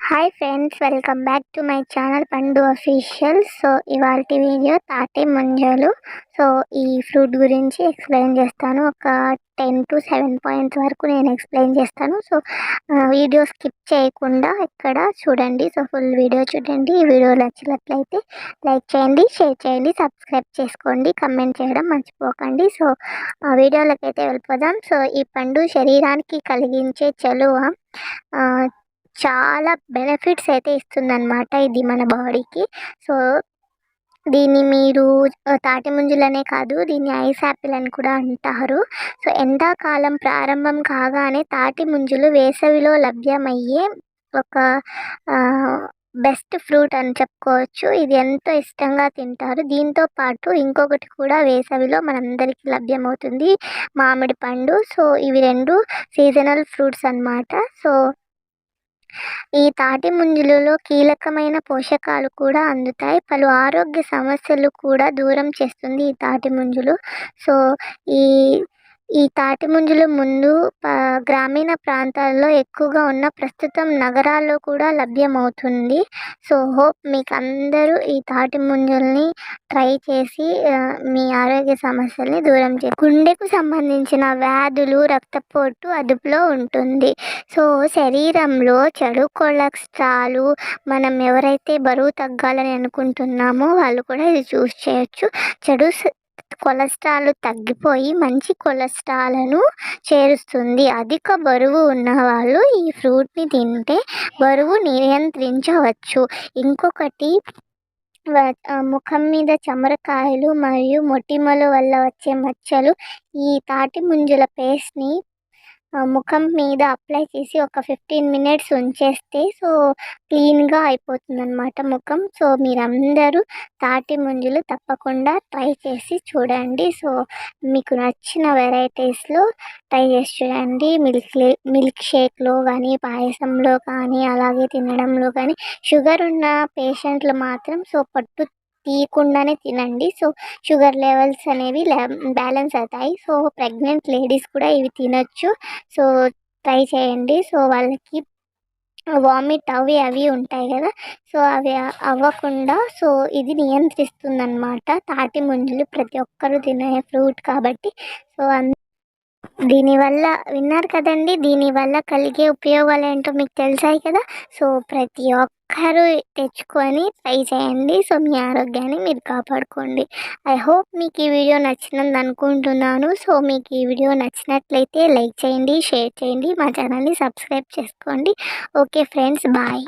Hi friends welcome back to my channel Pandu official so ఇవాళ video తాటి ముంజలు. So ఈ ఫ్రూట్ గురించి ఎక్స్ప్లెయిన్ చేస్తాను. ఒక టెన్ టు సెవెన్ పాయింట్స్ వరకు నేను ఎక్స్ప్లెయిన్ చేస్తాను. సో వీడియో స్కిప్ చేయకుండా ఇక్కడ చూడండి. సో ఫుల్ వీడియో చూడండి. ఈ వీడియో నచ్చినట్లయితే లైక్ చేయండి షేర్ చేయండి సబ్స్క్రైబ్ చేసుకోండి కమెంట్ చేయడం మర్చిపోకండి. సో ఆ వీడియోలకైతే అయితే వెళ్ళిపోదాం. సో ఈ పండు శరీరానికి కలిగించే చలువ చాలా బెనిఫిట్స్ అయితే ఇస్తుందన్నమాట ఇది మన బాడీకి. సో దీన్ని మీరు తాటి ముంజులనే కాదు దీన్ని ఐస్ యాపిల్ అని కూడా అంటారు. సో ఎండాకాలం ప్రారంభం కాగానే తాటి ముంజులు వేసవిలో లభ్యమయ్యే ఒక బెస్ట్ ఫ్రూట్ అని చెప్పుకోవచ్చు. ఇది ఎంతో ఇష్టంగా తింటారు. దీంతో పాటు ఇంకొకటి కూడా వేసవిలో మనందరికీ లభ్యమవుతుంది మామిడి పండు. సో ఇవి రెండు సీజనల్ ఫ్రూట్స్ అన్నమాట. సో ఈ తాటి ముంజులలో కీలకమైన పోషకాలు కూడా అందుతాయి. పలు ఆరోగ్య సమస్యలు కూడా దూరం చేస్తుంది ఈ తాటి ముంజులు. సో ఈ ఈ తాటి ముంజలు ముందు గ్రామీణ ప్రాంతాల్లో ఎక్కువగా ఉన్న ప్రస్తుతం నగరాల్లో కూడా లభ్యమవుతుంది. సో హోప్ మీకు అందరూ ఈ తాటి ముంజల్ని ట్రై చేసి మీ ఆరోగ్య సమస్యల్ని దూరం చే గుండెకు సంబంధించిన వ్యాధులు రక్తపోటు అదుపులో ఉంటుంది. సో శరీరంలో చెడు కొలెస్ట్రాలు మనం ఎవరైతే బరువు తగ్గాలని అనుకుంటున్నామో వాళ్ళు కూడా ఇది చూస్ చేయొచ్చు. చెడు కొలెస్ట్రాల్ తగ్గిపోయి మంచి కొలెస్ట్రాల్ను చేరుస్తుంది. అధిక బరువు ఉన్నవాళ్ళు ఈ ఫ్రూట్ని తింటే బరువు నియంత్రించవచ్చు. ఇంకొకటి ముఖం మీద చమరకాయలు మరియు మొటిమల వల్ల వచ్చే మచ్చలు ఈ తాటి ముంజల పేస్ట్ని ముఖం మీద అప్లై చేసి ఒక ఫిఫ్టీన్ మినిట్స్ ఉంచేస్తే సో క్లీన్గా అయిపోతుంది అనమాట ముఖం. సో మీరందరూ తాటి ముంజులు తప్పకుండా ట్రై చేసి చూడండి. సో మీకు నచ్చిన వెరైటీస్లో ట్రై చేసి చూడండి. మిల్క్ మిల్క్ షేక్లో కానీ పాయసంలో కానీ అలాగే తినడంలో కానీ షుగర్ ఉన్న పేషెంట్లు మాత్రం సో పట్టు తీయకుండానే తినండి. సో షుగర్ లెవెల్స్ అనేవి బ్యాలెన్స్ అవుతాయి. సో ప్రెగ్నెంట్ లేడీస్ కూడా ఇవి తినొచ్చు. సో ట్రై చేయండి. సో వాళ్ళకి వామిట్ అవి అవి ఉంటాయి కదా. సో అవి అవ్వకుండా సో ఇది నియంత్రిస్తుంది అనమాట తాటి ముంజులు ప్రతి ఒక్కరు తినే ఫ్రూట్ కాబట్టి. సో దీనివల్ల విన్నారు కదండి. దీనివల్ల కలిగే ఉపయోగాలు ఏంటో మీకు తెలిసాయి కదా. సో ప్రతి ఒక్క ఒక్కరూ తెచ్చుకొని ట్రై చేయండి. సో మీ ఆరోగ్యాన్ని మీరు కాపాడుకోండి. ఐ హోప్ మీకు ఈ వీడియో నచ్చినది అనుకుంటున్నాను. సో మీకు ఈ వీడియో నచ్చినట్లయితే లైక్ చేయండి షేర్ చేయండి మా ఛానల్ని సబ్స్క్రైబ్ చేసుకోండి. Okay friends bye.